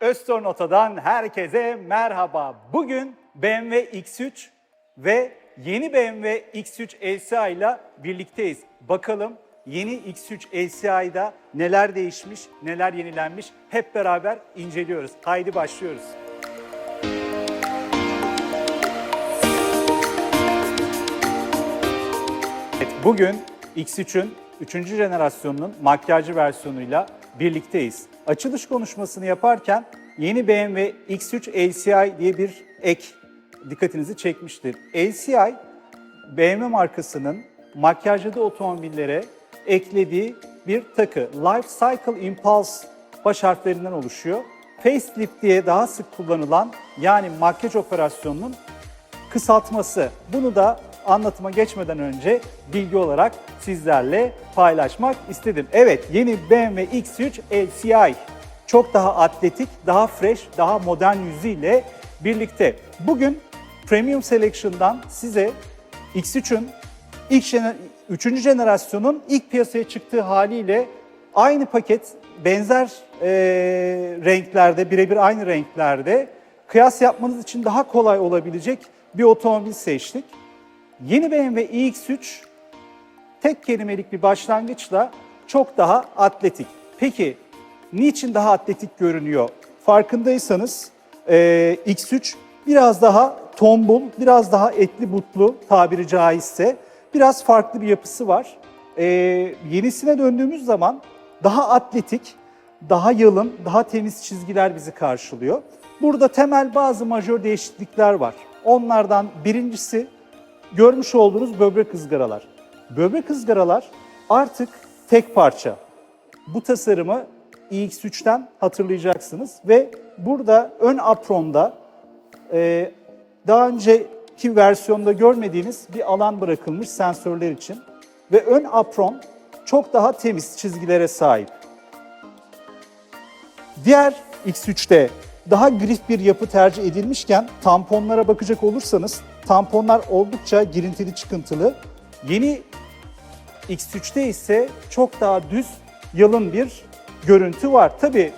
Öztorn Oto'dan herkese merhaba. Bugün BMW X3 ve yeni BMW X3 LCI ile birlikteyiz. Bakalım yeni X3 LCI'da neler değişmiş, neler yenilenmiş hep beraber inceliyoruz. Haydi başlıyoruz. Evet, bugün X3'ün 3. jenerasyonunun makyajlı versiyonuyla birlikteyiz. Açılış konuşmasını yaparken yeni BMW X3 LCI diye bir ek dikkatinizi çekmiştir. LCI, BMW markasının makyajlı otomobillere eklediği bir takı. Life Cycle Impulse baş harflerinden oluşuyor. Facelift diye daha sık kullanılan yani makyaj operasyonunun kısaltması. Bunu da anlatıma geçmeden önce bilgi olarak sizlerle paylaşmak istedim. Evet yeni BMW X3 LCI çok daha atletik, daha fresh, daha modern yüzüyle birlikte. Bugün Premium Selection'dan size X3'ün ilk jener- 3. jenerasyonun ilk piyasaya çıktığı haliyle aynı paket benzer eee, renklerde, birebir aynı renklerde kıyas yapmanız için daha kolay olabilecek bir otomobil seçtik. Yeni BMW iX3 tek kelimelik bir başlangıçla çok daha atletik. Peki niçin daha atletik görünüyor? Farkındaysanız eee, X3 biraz daha tombul, biraz daha etli butlu tabiri caizse biraz farklı bir yapısı var. Eee, yenisine döndüğümüz zaman daha atletik, daha yalın, daha temiz çizgiler bizi karşılıyor. Burada temel bazı majör değişiklikler var. Onlardan birincisi görmüş olduğunuz böbrek ızgaralar. Böbrek ızgaralar artık tek parça. Bu tasarımı iX3'ten hatırlayacaksınız ve burada ön apronda e, daha önceki versiyonda görmediğiniz bir alan bırakılmış sensörler için ve ön apron çok daha temiz çizgilere sahip. Diğer X3'te daha grif bir yapı tercih edilmişken tamponlara bakacak olursanız tamponlar oldukça girintili çıkıntılı. Yeni X3'te ise çok daha düz, yalın bir görüntü var. Tabi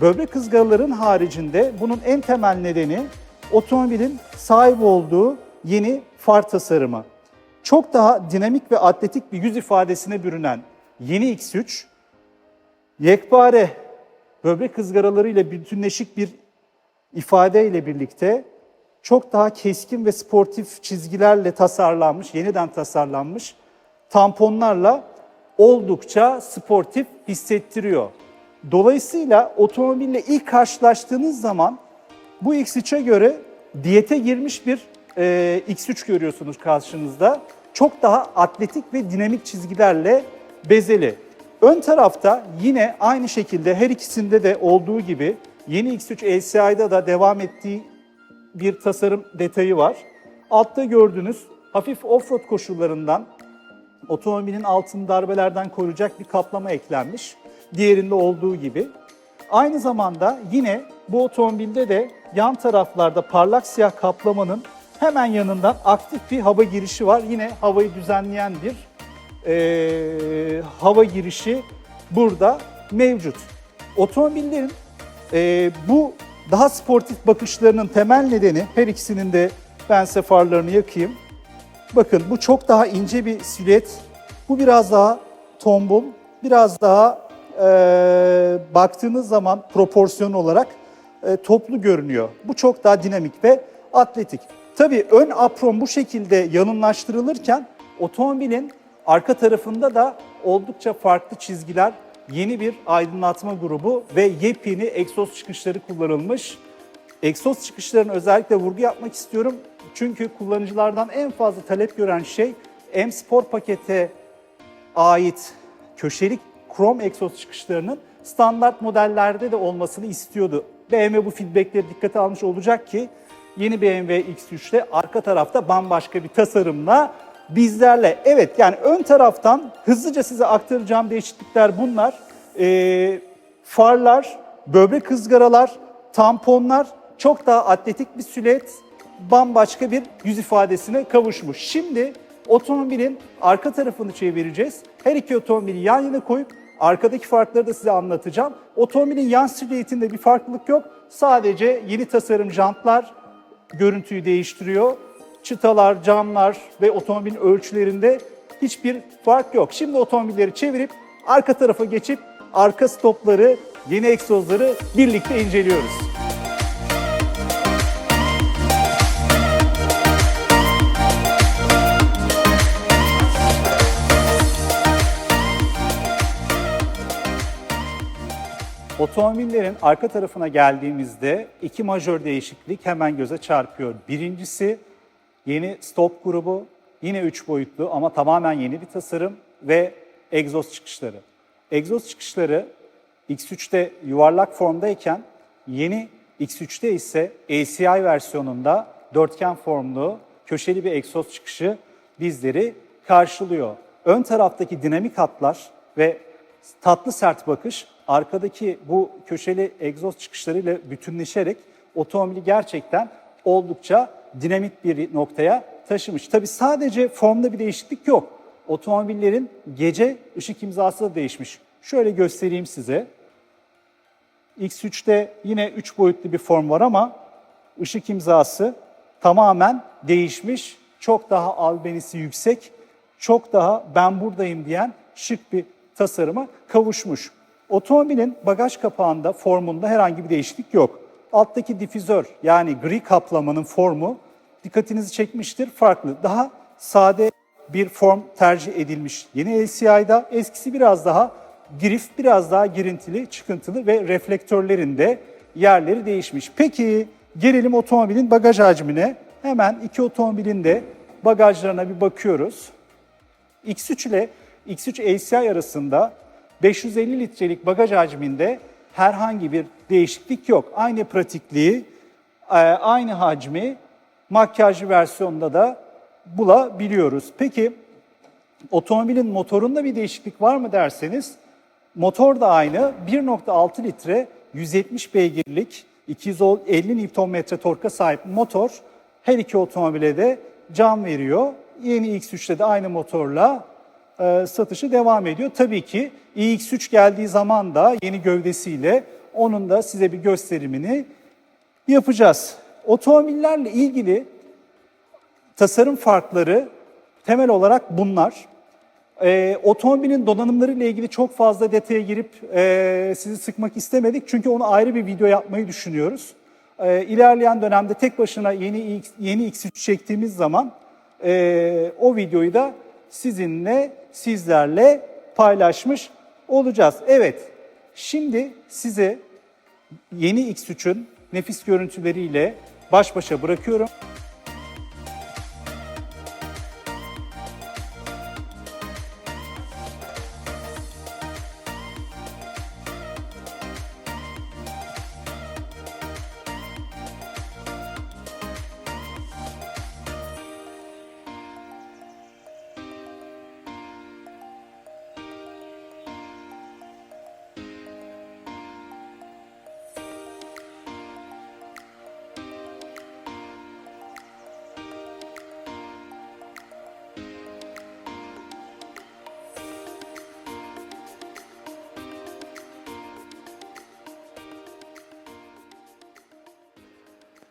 böbrek ızgaraların haricinde bunun en temel nedeni otomobilin sahip olduğu yeni far tasarımı. Çok daha dinamik ve atletik bir yüz ifadesine bürünen yeni X3, yekpare böbrek ızgaralarıyla bütünleşik bir ifadeyle birlikte çok daha keskin ve sportif çizgilerle tasarlanmış, yeniden tasarlanmış tamponlarla oldukça sportif hissettiriyor. Dolayısıyla otomobille ilk karşılaştığınız zaman bu X3'e göre diyete girmiş bir e, X3 görüyorsunuz karşınızda. Çok daha atletik ve dinamik çizgilerle bezeli. Ön tarafta yine aynı şekilde her ikisinde de olduğu gibi yeni X3 LCI'da da devam ettiği bir tasarım detayı var. Altta gördüğünüz hafif offroad koşullarından otomobilin altını darbelerden koruyacak bir kaplama eklenmiş. Diğerinde olduğu gibi. Aynı zamanda yine bu otomobilde de yan taraflarda parlak siyah kaplamanın hemen yanından aktif bir hava girişi var. Yine havayı düzenleyen bir eee, hava girişi burada mevcut. Otomobillerin eee, bu daha sportif bakışlarının temel nedeni her ikisinin de ben size yakayım. Bakın bu çok daha ince bir silüet. Bu biraz daha tombul, biraz daha eee, baktığınız zaman proporsiyon olarak e, toplu görünüyor. Bu çok daha dinamik ve atletik. Tabii ön apron bu şekilde yalınlaştırılırken otomobilin arka tarafında da oldukça farklı çizgiler, yeni bir aydınlatma grubu ve yepyeni egzoz çıkışları kullanılmış. Egzoz çıkışlarına özellikle vurgu yapmak istiyorum. Çünkü kullanıcılardan en fazla talep gören şey M Sport pakete ait köşelik krom egzoz çıkışlarının standart modellerde de olmasını istiyordu. BMW bu feedbackleri dikkate almış olacak ki yeni BMW X3'te arka tarafta bambaşka bir tasarımla bizlerle. Evet yani ön taraftan hızlıca size aktaracağım değişiklikler bunlar. Ee, farlar, böbrek ızgaralar, tamponlar çok daha atletik bir silüet, bambaşka bir yüz ifadesine kavuşmuş. Şimdi otomobilin arka tarafını çevireceğiz. Her iki otomobili yan yana koyup Arkadaki farkları da size anlatacağım. Otomobilin yan silüetinde bir farklılık yok. Sadece yeni tasarım jantlar görüntüyü değiştiriyor. Çıtalar, camlar ve otomobilin ölçülerinde hiçbir fark yok. Şimdi otomobilleri çevirip arka tarafa geçip arka stopları, yeni egzozları birlikte inceliyoruz. Otomobillerin arka tarafına geldiğimizde iki majör değişiklik hemen göze çarpıyor. Birincisi yeni stop grubu, yine üç boyutlu ama tamamen yeni bir tasarım ve egzoz çıkışları. Egzoz çıkışları X3'te yuvarlak formdayken yeni X3'te ise ACI versiyonunda dörtgen formlu köşeli bir egzoz çıkışı bizleri karşılıyor. Ön taraftaki dinamik hatlar ve tatlı sert bakış arkadaki bu köşeli egzoz çıkışlarıyla bütünleşerek otomobili gerçekten oldukça dinamik bir noktaya taşımış. Tabi sadece formda bir değişiklik yok. Otomobillerin gece ışık imzası da değişmiş. Şöyle göstereyim size. X3'te yine 3 boyutlu bir form var ama ışık imzası tamamen değişmiş. Çok daha albenisi yüksek, çok daha ben buradayım diyen şık bir tasarıma kavuşmuş. Otomobilin bagaj kapağında formunda herhangi bir değişiklik yok. Alttaki difüzör yani gri kaplamanın formu dikkatinizi çekmiştir. Farklı, daha sade bir form tercih edilmiş yeni LCI'da. Eskisi biraz daha grif, biraz daha girintili, çıkıntılı ve reflektörlerinde yerleri değişmiş. Peki gelelim otomobilin bagaj hacmine. Hemen iki otomobilin de bagajlarına bir bakıyoruz. X3 ile X3 ACI arasında 550 litrelik bagaj hacminde herhangi bir değişiklik yok. Aynı pratikliği, e, aynı hacmi makyajlı versiyonda da bulabiliyoruz. Peki otomobilin motorunda bir değişiklik var mı derseniz motor da aynı 1.6 litre 170 beygirlik 250 Nm torka sahip motor her iki otomobile de can veriyor. Yeni X3'te de aynı motorla e, satışı devam ediyor. Tabii ki iX3 geldiği zaman da yeni gövdesiyle onun da size bir gösterimini yapacağız. Otomobillerle ilgili tasarım farkları temel olarak bunlar. E, otomobilin donanımları ile ilgili çok fazla detaya girip e, sizi sıkmak istemedik. Çünkü onu ayrı bir video yapmayı düşünüyoruz. E, ilerleyen dönemde tek başına yeni yeni X3 çektiğimiz zaman e, o videoyu da sizinle, sizlerle paylaşmış olacağız. Evet, şimdi size yeni X3'ün nefis görüntüleriyle baş başa bırakıyorum.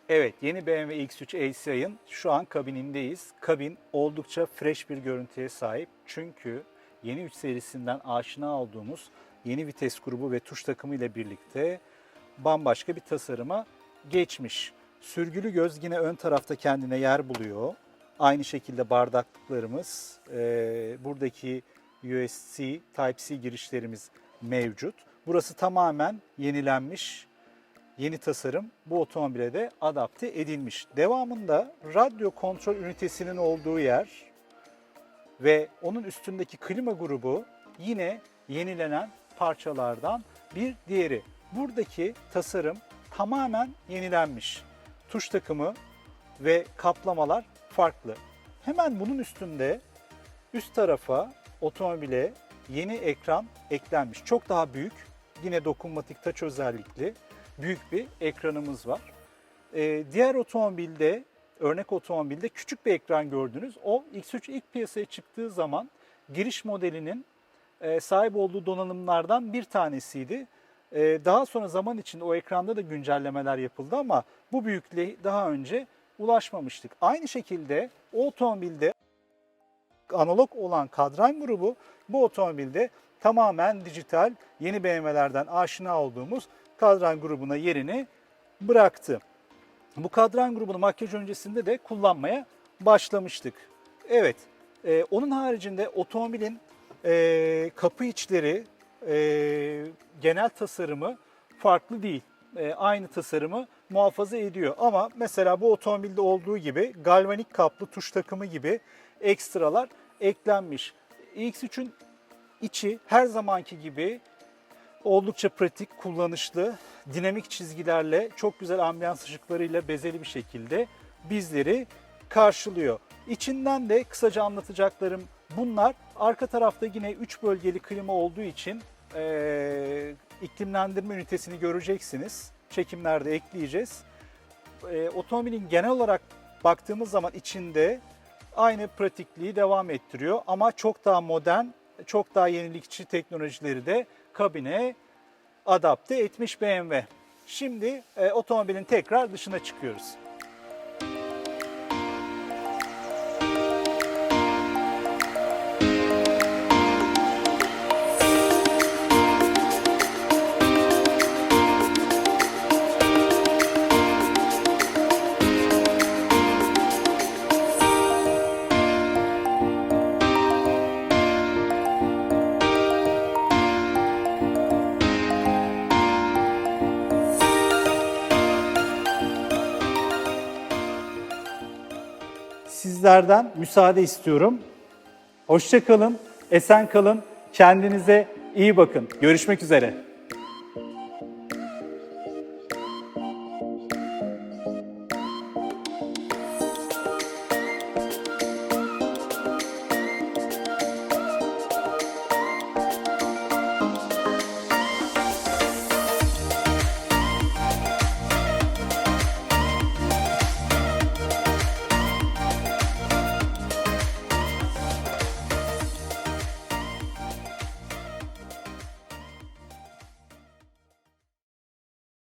Evet, yeni BMW X3 ACI'ın şu an kabinindeyiz. Kabin oldukça fresh bir görüntüye sahip. Çünkü yeni 3 serisinden aşina olduğumuz yeni vites grubu ve tuş takımı ile birlikte bambaşka bir tasarıma geçmiş. Sürgülü göz yine ön tarafta kendine yer buluyor. Aynı şekilde bardaklıklarımız, e, buradaki USB Type-C girişlerimiz mevcut. Burası tamamen yenilenmiş yeni tasarım bu otomobile de adapte edilmiş. Devamında radyo kontrol ünitesinin olduğu yer ve onun üstündeki klima grubu yine yenilenen parçalardan bir diğeri. Buradaki tasarım tamamen yenilenmiş. Tuş takımı ve kaplamalar farklı. Hemen bunun üstünde üst tarafa otomobile yeni ekran eklenmiş. Çok daha büyük, yine dokunmatik touch özellikli büyük bir ekranımız var. Ee, diğer otomobilde, örnek otomobilde küçük bir ekran gördünüz. O X3 ilk piyasaya çıktığı zaman giriş modelinin e, sahip olduğu donanımlardan bir tanesiydi. E, daha sonra zaman içinde o ekranda da güncellemeler yapıldı ama bu büyüklüğe daha önce ulaşmamıştık. Aynı şekilde o otomobilde analog olan kadran grubu bu otomobilde tamamen dijital yeni BMW'lerden aşina olduğumuz kadran grubuna yerini bıraktı. Bu kadran grubunu makyaj öncesinde de kullanmaya başlamıştık. Evet, e, onun haricinde otomobilin e, kapı içleri, e, genel tasarımı farklı değil. E, aynı tasarımı muhafaza ediyor. Ama mesela bu otomobilde olduğu gibi galvanik kaplı tuş takımı gibi ekstralar eklenmiş. X3'ün içi her zamanki gibi oldukça pratik, kullanışlı, dinamik çizgilerle, çok güzel ambiyans ışıklarıyla bezeli bir şekilde bizleri karşılıyor. İçinden de kısaca anlatacaklarım bunlar. Arka tarafta yine 3 bölgeli klima olduğu için eee, iklimlendirme ünitesini göreceksiniz. Çekimlerde ekleyeceğiz. Eee, otomobilin genel olarak baktığımız zaman içinde aynı pratikliği devam ettiriyor ama çok daha modern, çok daha yenilikçi teknolojileri de kabine adapte etmiş BMW. Şimdi e, otomobilin tekrar dışına çıkıyoruz. Sizlerden müsaade istiyorum. Hoşça kalın, esen kalın, kendinize iyi bakın. Görüşmek üzere.